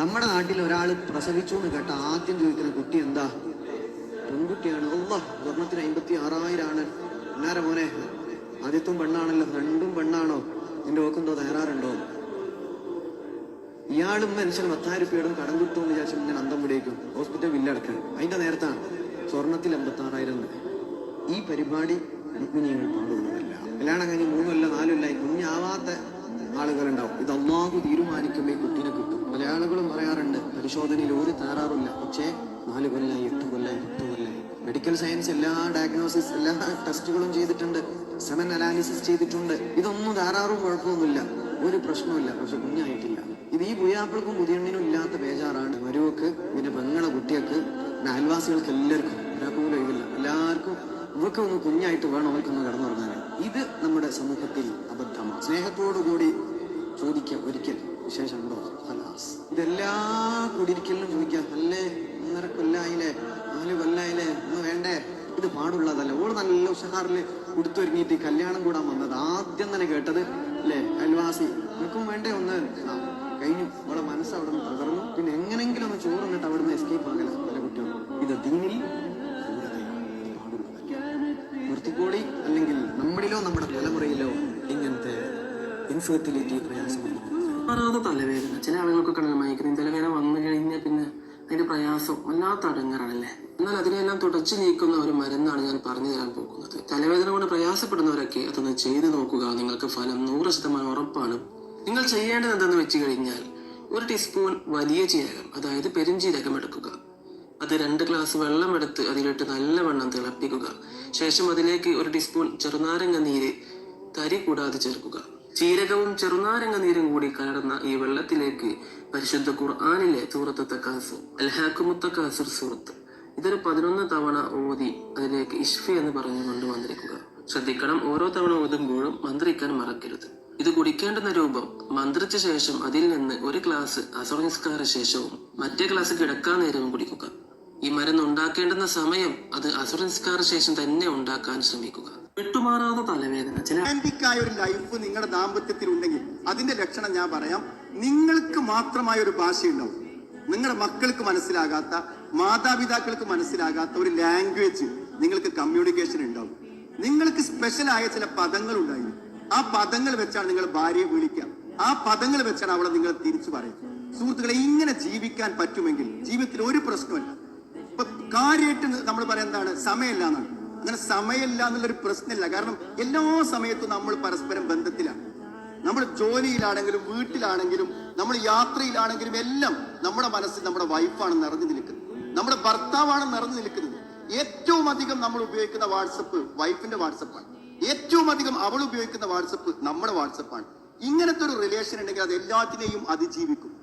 നമ്മുടെ നാട്ടിൽ ഒരാൾ പ്രസവിച്ചു എന്ന് കേട്ട ആദ്യം ചോദിക്കുന്ന കുട്ടി എന്താ? പെൺകുട്ടിയാണ്. ഒല്ല സ്വർണത്തിന് അമ്പത്തി ആറായിരാണ് എന്നാര മോനെ? ആദ്യത്തും പെണ്ണാണല്ലോ. രണ്ടും പെണ്ണാണോ? നിന്റെ ഓക്കെന്തോ തയ്യാറുണ്ടോ ഇയാളും മനുഷ്യൻ പത്തായിരം രൂപയോടും കടം കിട്ടുമെന്ന് വിചാരിച്ചു ഞാൻ അന്തം വിടേക്കും ഹോസ്പിറ്റൽ ബില്ലടക്കാൻ അതിന്റെ നേരത്താണ്. സ്വർണത്തിൽ അമ്പത്തി ആറായിരം ഈ പരിപാടി മുഗ്മിനികൾ പാടുള്ളതല്ല കല്യാണം കഴിഞ്ഞ് മൂന്നുമല്ല നാലുമല്ല കുഞ്ഞാവാത്ത ആളുകളുണ്ടാവും. ഇത് അള്ളാഹു തീരുമാനിക്കുമ്പോൾ കുട്ടീനെ പരിശോധനയിൽ ഒരു തകരാറില്ല പക്ഷേ നാല് കൊല്ലായി എട്ട് കൊല്ലായി പത്ത് കൊല്ലായി. മെഡിക്കൽ സയൻസ് എല്ലാ ഡയഗ്നോസിസ് എല്ലാ ടെസ്റ്റുകളും ചെയ്തിട്ടുണ്ട്. സെമൻ അനാലിസിസ് ചെയ്തിട്ടുണ്ട്. ഇതൊന്നും ധാരാറും കുഴപ്പമൊന്നുമില്ല. ഒരു പ്രശ്നമില്ല പക്ഷെ കുഞ്ഞായിട്ടില്ല. ഇത് ഈ പുയ്യാപ്പിൾക്കും പുതിയണ്ണിനും ഇല്ലാത്ത ബേജാറാണ്. മരുവക്ക് പിന്നെ പെങ്ങളെ കുട്ടികൾക്ക് പിന്നെ അയൽവാസികൾക്ക് എല്ലാവർക്കും ഒരാൾക്കും പോലും എല്ലാവർക്കും ഇവർക്ക് ഒന്ന് കുഞ്ഞായിട്ട് വേണം അവർക്കൊന്ന് കടന്നുറങ്ങാൻ. ഇത് നമ്മുടെ സമൂഹത്തിൽ അബദ്ധമാണ്. സ്നേഹത്തോടു കൂടി ചോദിക്കുക ഒരിക്കൽ. വിശേഷം ഉണ്ടോ? ഇതെല്ലാ കുടിയിരിക്കലിനും ചോദിക്കാം. അല്ലേ? ഒന്നര കൊല്ലായില്ലേ? നാല് കൊല്ലായില്ലേ? ഒന്ന് വേണ്ടേ? ഇത് പാടുള്ളതല്ല? ഓൾ നല്ല ഉഷഹാറിൽ കൊടുത്തൊരുങ്ങിയിട്ട് കല്യാണം കൂടാൻ വന്നത്. ആദ്യം തന്നെ കേട്ടത് അല്ലേ അയൽവാസി? നിനക്കും വേണ്ടേ ഒന്ന്? കഴിഞ്ഞു. അവളെ മനസ്സ് അവിടെ നിന്ന് തകർന്നു. പിന്നെ എങ്ങനെങ്കിലും ഒന്ന് ചോറ് നിന്നിട്ട് അവിടെ നിന്ന് എസ്കേപ്പ് ആകല പല കുട്ടികളും. ഇത് ദീനിൽ. നിർത്തിക്കോടി അല്ലെങ്കിൽ നമ്മളിലോ നമ്മുടെ തലമുറയിലോ ഇങ്ങനത്തെ ഇൻഫെർട്ടിലിറ്റി പ്രയാസം മാറാതെ തലവേദന. ചില ആളുകൾക്കൊക്കെ മയക്കുന്ന തലവേദന വന്നു കഴിഞ്ഞാൽ പിന്നെ അതിന്റെ പ്രയാസം വല്ലാത്ത അടങ്ങാറാണല്ലേ? എന്നാൽ അതിനെല്ലാം തുടച്ചു നീക്കുന്ന ഒരു മരുന്നാണ് ഞാൻ പറഞ്ഞു തരാൻ പോകുന്നത്. തലവേദന കൊണ്ട് പ്രയാസപ്പെടുന്നവരൊക്കെ അതൊന്ന് ചെയ്തു നോക്കുക. നിങ്ങൾക്ക് ഫലം നൂറ് ശതമാനം ഉറപ്പാണ്. നിങ്ങൾ ചെയ്യേണ്ടത് എന്തെന്ന് വെച്ച് കഴിഞ്ഞാൽ ഒരു ടീസ്പൂൺ വലിയ ജീരകം അതായത് പെരുംജീരകം എടുക്കുക. അത് രണ്ട് ഗ്ലാസ് വെള്ളം എടുത്ത് അതിലിട്ട് നല്ലവണ്ണം തിളപ്പിക്കുക. ശേഷം അതിലേക്ക് ഒരു ടീസ്പൂൺ ചെറുനാരങ്ങ നീര് തരി കൂടാതെ ചേർക്കുക. ജീരകവും ചെറുനാരങ്ങ നീരും കൂടി കലർന്ന ഈ വെള്ളത്തിലേക്ക് പരിശുദ്ധ ഖുർആാനിലെ സൂറത്ത് തക്കാസ് അൽഹാക്കുമുത്തക്കാസുർ സൂറത്ത്. ഇതൊരു പതിനൊന്ന് തവണ ഓതി അതിലേക്ക് ഇഷ്ഫി എന്ന് പറഞ്ഞു കൊണ്ട് മന്ത്രിക്കുക ശ്രദ്ധിക്കണം ഓരോ തവണ ഓതുമ്പോഴും മന്ത്രിക്കാൻ മറക്കരുത്. ഇത് കുടിക്കേണ്ടുന്ന രൂപം മന്ത്രിച്ച ശേഷം അതിൽ നിന്ന് ഒരു ഗ്ലാസ് അസർ നിസ്കാര ശേഷവും മറ്റേ ഗ്ലാസ് കിടക്കാൻ നേരവും കുടിക്കുക. ഈ മരുന്ന് ഉണ്ടാക്കേണ്ടുന്ന സമയം അത് അസുറനിസ്കാര ശേഷം തന്നെ ഉണ്ടാക്കാൻ ശ്രമിക്കുക. വിട്ടുമാറാത്ത തലവേദന. ചില റൊമാന്റിക്കായ ഒരു ലൈഫ് നിങ്ങളുടെ ദാമ്പത്യത്തിൽ ഉണ്ടെങ്കിൽ അതിന്റെ ലക്ഷണം ഞാൻ പറയാം. നിങ്ങൾക്ക് മാത്രമായ ഒരു ഭാഷയുണ്ടാവും. നിങ്ങളുടെ മക്കൾക്ക് മനസ്സിലാകാത്ത മാതാപിതാക്കൾക്ക് മനസ്സിലാകാത്ത ഒരു ലാംഗ്വേജ് നിങ്ങൾക്ക് കമ്മ്യൂണിക്കേഷൻ ഉണ്ടാവും. നിങ്ങൾക്ക് സ്പെഷ്യലായ ചില പദങ്ങൾ ഉണ്ടായിരുന്നു ആ പദങ്ങൾ വെച്ചാണ് നിങ്ങൾ ഭാര്യയെ വിളിക്കുക. ആ പദങ്ങൾ വെച്ചാണ് അവളെ നിങ്ങൾ തിരിച്ചു പറയും സുഹൃത്തുക്കളെ ഇങ്ങനെ ജീവിക്കാൻ പറ്റുമെങ്കിൽ ജീവിതത്തിൽ ഒരു പ്രശ്നമല്ല ഇപ്പൊ കാര്യമായിട്ട് നമ്മൾ പറയാൻ എന്താണ്? സമയമില്ല എന്നാണ്. അങ്ങനെ സമയമില്ല എന്നുള്ളൊരു പ്രശ്നമില്ല. കാരണം എല്ലാ സമയത്തും നമ്മൾ പരസ്പരം ബന്ധത്തിലാണ്. നമ്മൾ ജോലിയിലാണെങ്കിലും വീട്ടിലാണെങ്കിലും നമ്മൾ യാത്രയിലാണെങ്കിലും എല്ലാം നമ്മുടെ മനസ്സിൽ നമ്മുടെ വൈഫാണ് നിറഞ്ഞു നിൽക്കുന്നത്. നമ്മുടെ ഭർത്താവാണ് നിറഞ്ഞു നിൽക്കുന്നത്. ഏറ്റവും അധികം നമ്മൾ ഉപയോഗിക്കുന്ന വാട്സപ്പ് വൈഫിന്റെ വാട്സപ്പാണ്. ഏറ്റവും അധികം അവൾ ഉപയോഗിക്കുന്ന വാട്സപ്പ് നമ്മുടെ വാട്സപ്പാണ്. ഇങ്ങനത്തെ ഒരു റിലേഷൻ ഉണ്ടെങ്കിൽ അത് എല്ലാത്തിനെയും അതിജീവിക്കും.